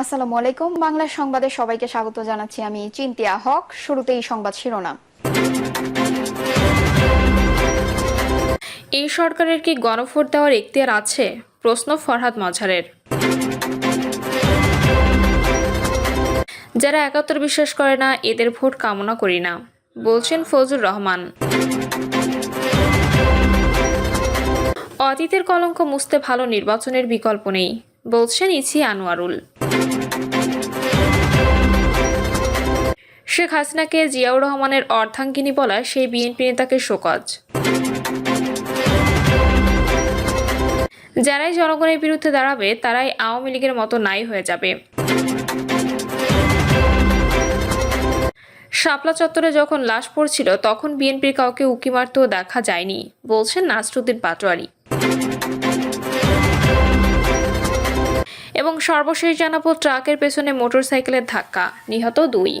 আসসালামু আলাইকুম। বাংলা সংবাদে সবাইকে স্বাগত জানাচ্ছি আমি চিন্তিয়া হক। শুরুতেই সংবাদ শিরোনাম। এই সরকারের কি গণভোট দেওয়ার এখতিয়ার আছে? প্রশ্ন ফরহাদ মজহারের যারা একাত্তর বিশ্বাস করে না, এদের ভোট কামনা করি না, বলছেন ফজুর রহমান। অতীতের কলঙ্ক মুছতে ভালো নির্বাচনের বিকল্প নেই, বলছেন ইসি আনোয়ারুল। শেখ হাসিনাকে জিয়াউর রহমানের অর্ধাঙ্গিনী বলা সেই বিএনপি নেতাকে শোকজ। যারাই জনগণের বিরুদ্ধে দাঁড়াবে, তারাই আওয়ামী লীগের মতো নাই হয়ে যাবে। শাপলা চত্বরে যখন লাশ পড়ছিল, তখন বিএনপির কাউকে উকি মারতেও দেখা যায়নি, বলছেন নাসরুদ্দিন পাটোয়ারি। এবং সর্বশেষ জানাব, ট্রাকের পেছনে মোটরসাইকেলের ধাক্কা, নিহত দুই।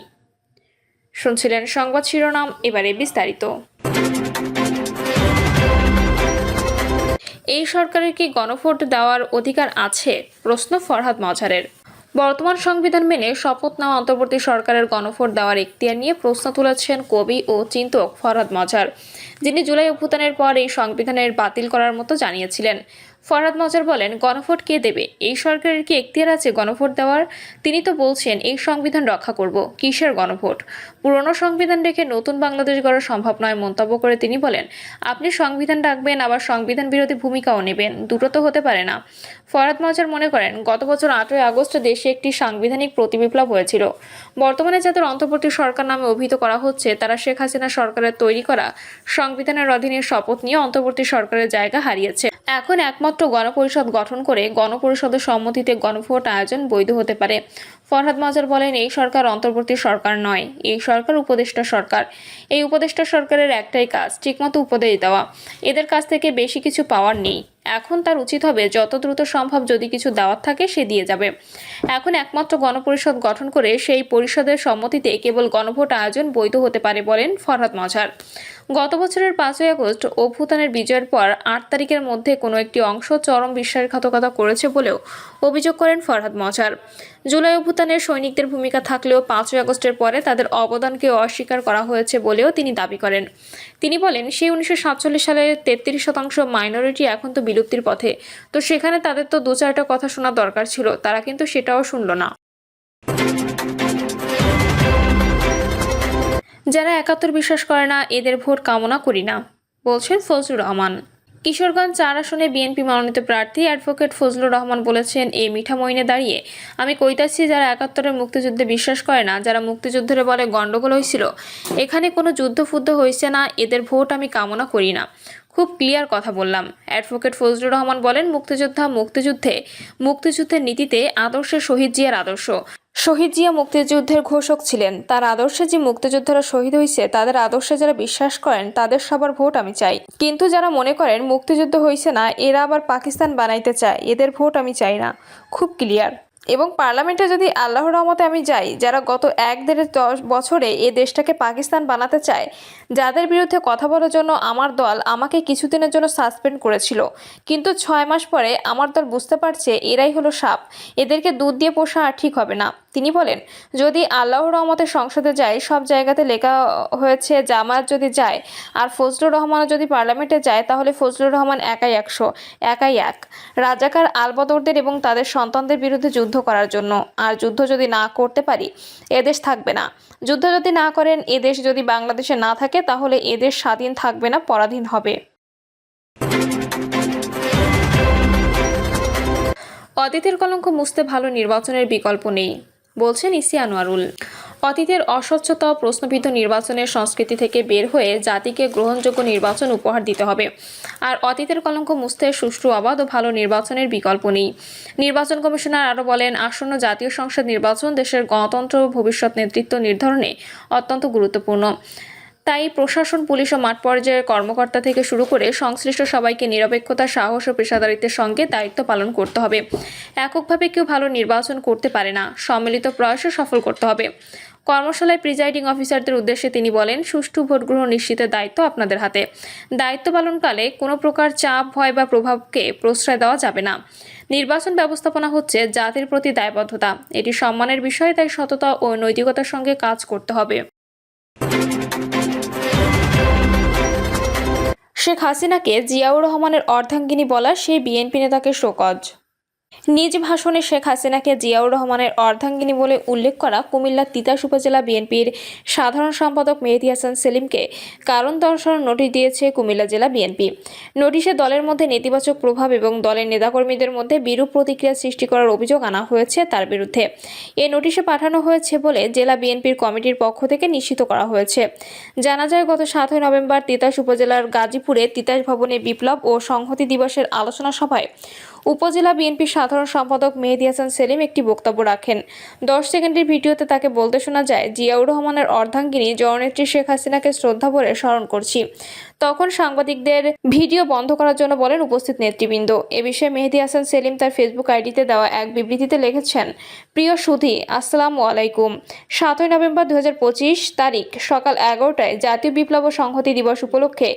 শুনছিলেন সংবাদ শিরোনাম, এবারে বিস্তারিত। এই সরকারের কি গণভোট দেওয়ার অধিকার আছে? প্রশ্ন ফরহাদ মজারের। বর্তমান সংবিধান মেনে শপথ নেওয়া অন্তর্বর্তী সরকারের গণভোট দেওয়ার এখতিয়ার নিয়ে প্রশ্ন তুলেছেন কবি ও চিন্তক ফরহাদ মজার, যিনি জুলাই অভ্যুত্থানের পর এই সংবিধানের বাতিল করার মতো জানিয়েছিলেন। ফরহাদ মজার বলেন, গণভোট কে দেবে? এই সরকারের কি এখতিয়ার আছে গণভোট দেওয়ার? তিনি তো বলছেন, এই সংবিধান রক্ষা করব। কিসের গণভোট? পুরনো সংবিধান রেখে নতুন বাংলাদেশ গড়া সম্ভব নয়, মন্তব্য করে তিনি বলেন, আপনি সংবিধান রাখবেন, আবার সংবিধান বিরোধী ভূমিকাও নেবেন। দুটো তো হতে পারে না। ফরাদ মজার মনে করেন, গত বছর আটই আগস্ট দেশে একটি সাংবিধানিক প্রতিবিপ্লব হয়েছিল। বর্তমানে যাদের অন্তর্বর্তী সরকার নামে অভিহিত করা হচ্ছে, তারা শেখ হাসিনা সরকারের তৈরি করা সংবিধানের অধীনে শপথ নিয়ে অন্তর্বর্তী সরকারের জায়গা হারিয়েছে। এখন একমাত্র গণপরিষদ গঠন করে গণপরিষদের সম্মতিতে গণভোট আয়োজন বৈধ হতে পারে। ফরহাদ মাজার বলেন, এই সরকার অন্তর্বর্তী সরকার নয়, এই সরকার উপদেষ্টা সরকার। এই উপদেষ্টা সরকারের একটাই কাজ, ঠিকমতো উপদেশ দেওয়া। এদের কাছ থেকে বেশি কিছু পাওয়ার নেই। এখন তার উচিত হবে, যত দ্রুত সম্ভব যদি কিছু দেওয়ার থাকে, সে দিয়ে যাবে। এখন একমাত্র গণপরিষদ গঠন করে সেই পরিষদের সম্মতিতে কেবল গণভোট আয়োজন বৈধ হতে পারে বলেন ফরহাদ মজার। গত বছরের পাঁচই আগস্ট অভ্যুত্থানের বিজয়ের পর আট তারিখের মধ্যে কোনো একটি অংশ চরম বিশ্বাসঘাতকতা করেছে বলেও অভিযোগ করেন ফরহাদ মজার। জুলাই অভ্যুত্থানের সৈনিকদের ভূমিকা থাকলেও পাঁচই আগস্টের পরে তাদের অবদানকে অস্বীকার করা হয়েছে বলেও তিনি দাবি করেন। তিনি বলেন, সেই উনিশশো সাতচল্লিশ সালের তেত্রিশ শতাংশ মাইনরিটি এখন তো বিলুপ্তির পথে। তো সেখানে তাদের তো দু চারটা কথা শোনা দরকার ছিল, তারা কিন্তু সেটাও শুনল না। যারা একাত্তর বিশ্বাস করে না, এদের ভোট কামনা করি না, বলছেন ফজলুর রহমান। কিশোরগঞ্জ চার আসনে বিএনপি মনোনীত প্রার্থী অ্যাডভোকেট ফজলুর রহমান বলেছেন এই মিঠা মইনে দাঁড়িয়ে আমি কইতাছি যারা একাত্তরের মুক্তিযুদ্ধে বিশ্বাস করে না, যারা মুক্তিযুদ্ধের বলে গণ্ডগোল হয়েছিল এখানে কোনো যুদ্ধফুদ্ধ হয়েছে না, এদের ভোট আমি কামনা করি না। খুব ক্লিয়ার কথা বললাম। অ্যাডভোকেট ফজলুর রহমান বলেন, মুক্তিযোদ্ধা মুক্তিযুদ্ধে, মুক্তিযুদ্ধের নীতিতে আদর্শে শহীদ জিয়ার আদর্শ। শহীদ জিয়া মুক্তিযুদ্ধের ঘোষক ছিলেন। তার আদর্শে যে মুক্তিযোদ্ধারা শহীদ হয়েছে তাদের আদর্শে যারা বিশ্বাস করেন, তাদের সবার ভোট আমি চাই। কিন্তু যারা মনে করেন মুক্তিযুদ্ধ হয়েছে না, এরা আবার পাকিস্তান বানাইতে চায়, এদের ভোট আমি চাই না। খুব ক্লিয়ার এবং পার্লামেন্টে যদি আল্লাহর রহমতে আমি যাই, যারা গত এক দেড় দশ বছরে এ দেশটাকে পাকিস্তান বানাতে চায়, যাদের বিরুদ্ধে কথা বলার জন্য আমার দল আমাকে কিছুদিনের জন্য সাসপেন্ড করেছিল। কিন্তু ছয় মাস পরে আমার দল বুঝতে পারছে এরাই হলো সাপ। এদেরকে দুধ দিয়ে পোষা আর ঠিক হবে না। তিনি বলেন, যদি আল্লাহর রহমতে সংসদে যায় সব জায়গাতে লেখা হয়েছে জামায়াত যদি যায়, আর ফজলুর রহমানও যদি পার্লামেন্টে যায়, তাহলে ফজলুর রহমান একাই একশো, একাই এক। রাজাকার আলবদরদের এবং তাদের সন্তানদের বিরুদ্ধে যুদ্ধ করার জন্য। আর যুদ্ধ যদি না করতে পারি এদেশ থাকবে না। যুদ্ধ যদি না করেন এদেশ যদি বাংলাদেশে না থাকে, তাহলে এদেশ স্বাধীন থাকবে না, পরাধীন হবে। অতীতের কলঙ্ক মুছতে ভালো নির্বাচনের বিকল্প নেই, বলছেন ইসি আনোয়ারুল। অতীতের অস্বচ্ছতা প্রশ্নবিদ্ধ নির্বাচনের সংস্কৃতি থেকে বের হয়ে জাতিকে গ্রহণযোগ্য নির্বাচন উপহার দিতে হবে। আর অতীতের কলঙ্ক মুছতে সুষ্ঠু, অবাধ ও ভালো নির্বাচনের বিকল্প নেই। নির্বাচন কমিশনার আরও বলেন, আসন্ন জাতীয় সংসদ নির্বাচন দেশের গণতন্ত্র ও ভবিষ্যৎ নেতৃত্ব নির্ধারণে অত্যন্ত গুরুত্বপূর্ণ। তাই প্রশাসন, পুলিশ ও মাঠ পর্যায়ের কর্মকর্তা থেকে শুরু করে সংশ্লিষ্ট সবাইকে নিরপেক্ষতা, সাহস ও পেশাদারিত্বের সঙ্গে দায়িত্ব পালন করতে হবে। এককভাবে কেউ ভালো নির্বাচন করতে পারে না। সম্মিলিত প্রয়াসে সফল করতে হবে। কর্মশালায় প্রিজাইডিং অফিসারদের উদ্দেশ্যে তিনি বলেন, সুষ্ঠু ভোট গ্রহণ নিশ্চিতের দায়িত্ব আপনাদের হাতে। দায়িত্ব পালনকালে কোনো প্রকার চাপ, ভয় বা প্রভাবকে প্রশ্রয় দেওয়া যাবে না। নির্বাচন ব্যবস্থাপনা হচ্ছে জাতির প্রতি দায়বদ্ধতা। এটি সম্মানের বিষয়, তাই সততা ও নৈতিকতার সঙ্গে কাজ করতে হবে। শেখ হাসিনাকে জিয়াউর রহমানের অর্ধাঙ্গিনী বলা সেই বিএনপি নেতাকে শোকজ। নিজ ভাষণে শেখ হাসিনাকে জিয়াউর রহমানের অর্ধাঙ্গিনী বলে উল্লেখ করা কুমিল্লা তিতাস উপজেলা বিএনপির সাধারণ সম্পাদক মেহেদি হাসান সেলিমকে কারণ দর্শানোর নোটিশ দিয়েছে কুমিল্লা জেলা বিএনপি। নোটিশে দলের মধ্যে নেতিবাচক প্রভাব এবং দলের নেতাকর্মীদের মধ্যে বিরূপ প্রতিক্রিয়া সৃষ্টি করার অভিযোগ আনা হয়েছে তার বিরুদ্ধে। এ নোটিশে পাঠানো হয়েছে বলে জেলা বিএনপির কমিটির পক্ষ থেকে নিশ্চিত করা হয়েছে। জানা যায়, গত সাতই নভেম্বর তিতাস উপজেলার গাজীপুরে তিতাস ভবনে বিপ্লব ও সংহতি দিবসের আলোচনা সভায় উপজেলা বিএনপি সাধারণ সম্পাদক মেহেদি হাসান সেলিম একটি বক্তব্য রাখেন। দশ সেকেন্ডের ভিডিওতে তাকে বলতে শোনা যায়, জিয়াউর রহমানের অর্ধাঙ্গিনী জননেত্রী শেখ হাসিনাকে শ্রদ্ধা ভরে স্মরণ করছি। তখন সাংবাদিকদের ভিডিও বন্ধ করার জন্য বলেন উপস্থিত নেতৃবৃন্দ। এ বিষয়ে মেহেদি হাসান সেলিম তার ফেসবুক আইডিতে দেওয়া এক বিবৃতিতে লিখেছেন, প্রিয় সুধী, আসসালামু আলাইকুম। সাতই নভেম্বর দুই হাজার পঁচিশ তারিখ সকাল এগারোটায় জাতীয় বিপ্লব সংহতি দিবস উপলক্ষে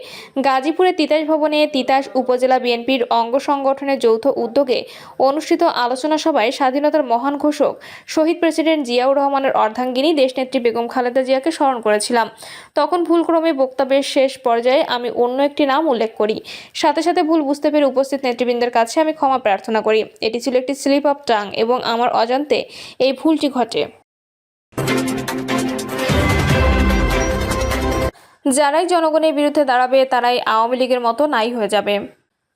গাজীপুরে তিতাস ভবনে তিতাস উপজেলা বিএনপির অঙ্গ সংগঠনের যৌথ উদ্যোগে অনুষ্ঠিত আলোচনা সভায় স্বাধীনতার মহান ঘোষক শহীদ প্রেসিডেন্ট জিয়াউর রহমানের অর্ধাঙ্গিনী দেশনেত্রী বেগম খালেদা জিয়াকে স্মরণ করেছিলাম। তখন ভুলক্রমে বক্তব্যের শেষ পর্যায়ে আমি অন্য একটি নাম উল্লেখ করি। সাথে সাথে ভুল বুঝতে পেরে উপস্থিত নেতৃবৃন্দের কাছে আমি ক্ষমা প্রার্থনা করি। এটি ছিল একটি স্লিপ অফ টাং এবং আমার অজান্তে এই ভুলটি ঘটে। যারাই জনগণের বিরুদ্ধে দাঁড়াবে, তারাই আওয়ামী লীগের মতো নাই হয়ে যাবে।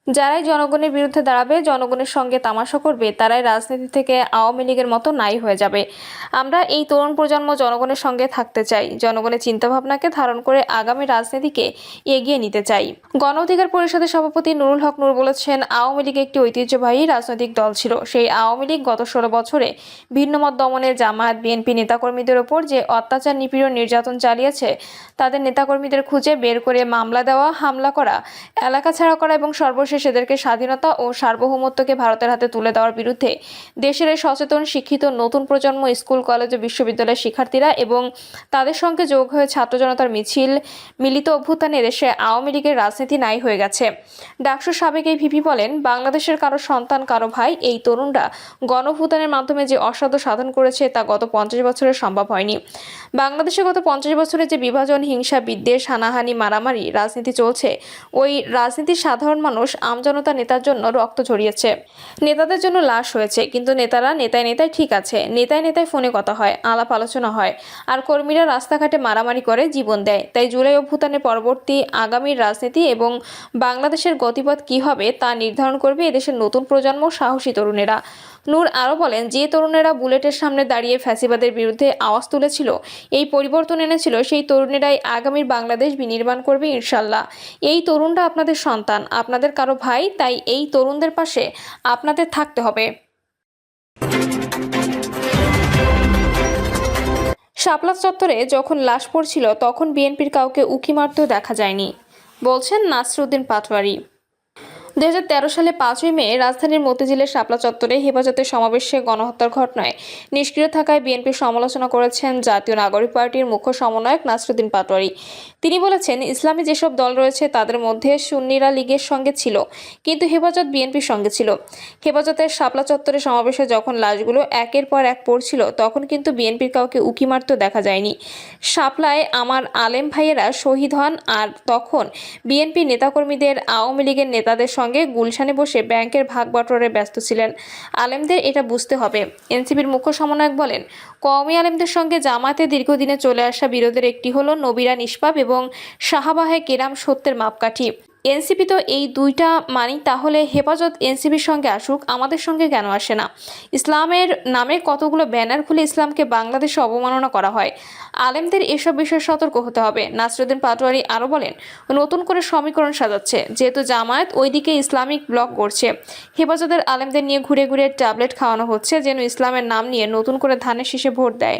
যারাই জনগণের বিরুদ্ধে দাঁড়াবে, জনগণের সঙ্গে তামাশা করবে, তারাই রাজনীতি থেকে আওয়ামী লীগের মতো নাই হয়ে যাবে। আমরা এই তরুণ প্রজন্ম জনগণের সঙ্গে থাকতে চাই, জনগণের চিন্তাভাবনাকে ধারণ করে আগামী রাজনীতিকে এগিয়ে নিতে চাই। গণ অধিকার পরিষদের সভাপতি নুরুল হক নূর বলেছেন, আওয়ামী লীগ একটি ঐতিহ্যবাহী রাজনৈতিক দল ছিল। সেই আওয়ামী লীগ গত ষোলো বছরে ভিন্নমত দমনে জামায়াত, বিএনপি নেতাকর্মীদের ওপর যে অত্যাচার, নিপীড়ন, নির্যাতন চালিয়েছে, তাদের নেতাকর্মীদের খুঁজে বের করে মামলা দেওয়া, হামলা করা, এলাকা ছাড়া করা এবং সর্বশেষ এদেরকে স্বাধীনতা ও সার্বভৌমত্বকে ভারতের হাতে তুলে দেওয়ার বিরুদ্ধে দেশের এই সচেতন, শিক্ষিত নতুন প্রজন্ম স্কুল, কলেজ ও বিশ্ববিদ্যালয়ের শিক্ষার্থীরা এবং তাদের সঙ্গে যোগ হয়ে ছাত্র জনতার মিছিল, মিলিত অভ্যুত্থানে দেশে আওয়ামী লীগের রাজনীতি নাই হয়ে গেছে। ডাকসু সাবেক এই ভিপি বলেন, বাংলাদেশের কারও সন্তান, কারও ভাই, এই তরুণরা গণভূতানের মাধ্যমে যে অসাধ্য সাধন করেছে তা গত পঞ্চাশ বছরে সম্ভব হয়নি। বাংলাদেশে গত পঞ্চাশ বছরে যে বিভাজন, হিংসা, বিদ্বেষ, হানাহানি, মারামারি রাজনীতি চলছে, ওই রাজনীতির সাধারণ মানুষ আমজনতা নেতার জন্য রক্ত ঝরিয়েছে। নেতাদের জন্য লাশ হয়েছে, কিন্তু নেতারা নেতায় নেতায় ঠিক আছে। নেতায় নেতায় ফোনে কথা হয়, আলাপ আলোচনা হয়, আর কর্মীরা রাস্তাঘাটে মারামারি করে জীবন দেয়। তাই জুলাই অভ্যুত্থানের পরবর্তী আগামীর রাজনীতি এবং বাংলাদেশের গতিপথ কী হবে তা নির্ধারণ করবে এদেশের নতুন প্রজন্ম সাহসী তরুণেরা। নূর আরও বলেন, যে তরুণেরা বুলেটের সামনে দাঁড়িয়ে ফ্যাসিবাদের বিরুদ্ধে আওয়াজ তুলেছিল, এই পরিবর্তন এনেছিল, সেই তরুণেরাই আগামীর বাংলাদেশ বিনির্মাণ করবে ইনশাল্লাহ। এই তরুণরা আপনাদের সন্তান, আপনাদের কারও ভাই, তাই এই তরুণদের পাশে আপনাদের থাকতে হবে। শাপলা চত্বরে যখন লাশ পড়ছিল, তখন বিএনপির কাউকে উকি মারতেও দেখা যায়নি, বলছেন নাসরুদ্দিন পাটোয়ারি। দুই হাজার তেরো সালে পাঁচই মে রাজধানীর মতিঝিলের শাপলা চত্বরে হেফাজতের সমাবেশে গণহত্যার ঘটনায় নিষ্ক্রিয় থাকায় বিএনপির সমালোচনা করেছেন জাতীয় নাগরিক পার্টির মুখ্য সমন্বয়ক নাসরুদ্দিন পাটোয়ারি। তিনি বলেছেন, ইসলামী যেসব দল রয়েছে তাদের মধ্যে সুন্নিরা লীগের সঙ্গে ছিল, কিন্তু হেফাজত বিএনপির সঙ্গে ছিল। হেফাজতের শাপলা চত্বরে সমাবেশে যখন লাশগুলো একের পর এক পড়ছিল, তখন কিন্তু বিএনপির কাউকে উকি মারতেও দেখা যায়নি। শাপলায় আমার আলেম ভাইয়েরা শহীদ হন আর তখন বিএনপি নেতাকর্মীদের, আওয়ামী লীগের নেতাদের সঙ্গে গুলশানে বসে ব্যাংকের ভাগ বটরে ব্যস্ত ছিলেন। আলেমদের এটা বুঝতে হবে। এনসিপির মুখ্য সমন্বয়ক বলেন, কওমি আলেমদের সঙ্গে জামাতে দীর্ঘদিনে চলে আসা বিরোধের একটি হলো নবীরা নিষ্পাপ এবং শাহাবাহে কেরাম সত্যের মাপকাঠি। এনসিপি তো এই দুইটা মানি তাহলে হেফাজত এনসিপির সঙ্গে আসুক, আমাদের সঙ্গে কেন আসে না? ইসলামের নামে কতগুলো ব্যানার খুলে ইসলামকে বাংলাদেশে অবমাননা করা হয়? আলেমদের এসব বিষয়ে সতর্ক হতে হবে। নাসরুদ্দিন পাটোয়ারি আরও বলেন, নতুন করে সমীকরণ সাজাচ্ছে, যেহেতু জামায়াত ওইদিকে ইসলামিক ব্লক করছে। হেফাজতের আলেমদের নিয়ে ঘুরে ঘুরে ট্যাবলেট খাওয়ানো হচ্ছে, যেন ইসলামের নাম নিয়ে নতুন করে ধানের শীষে ভোট দেয়।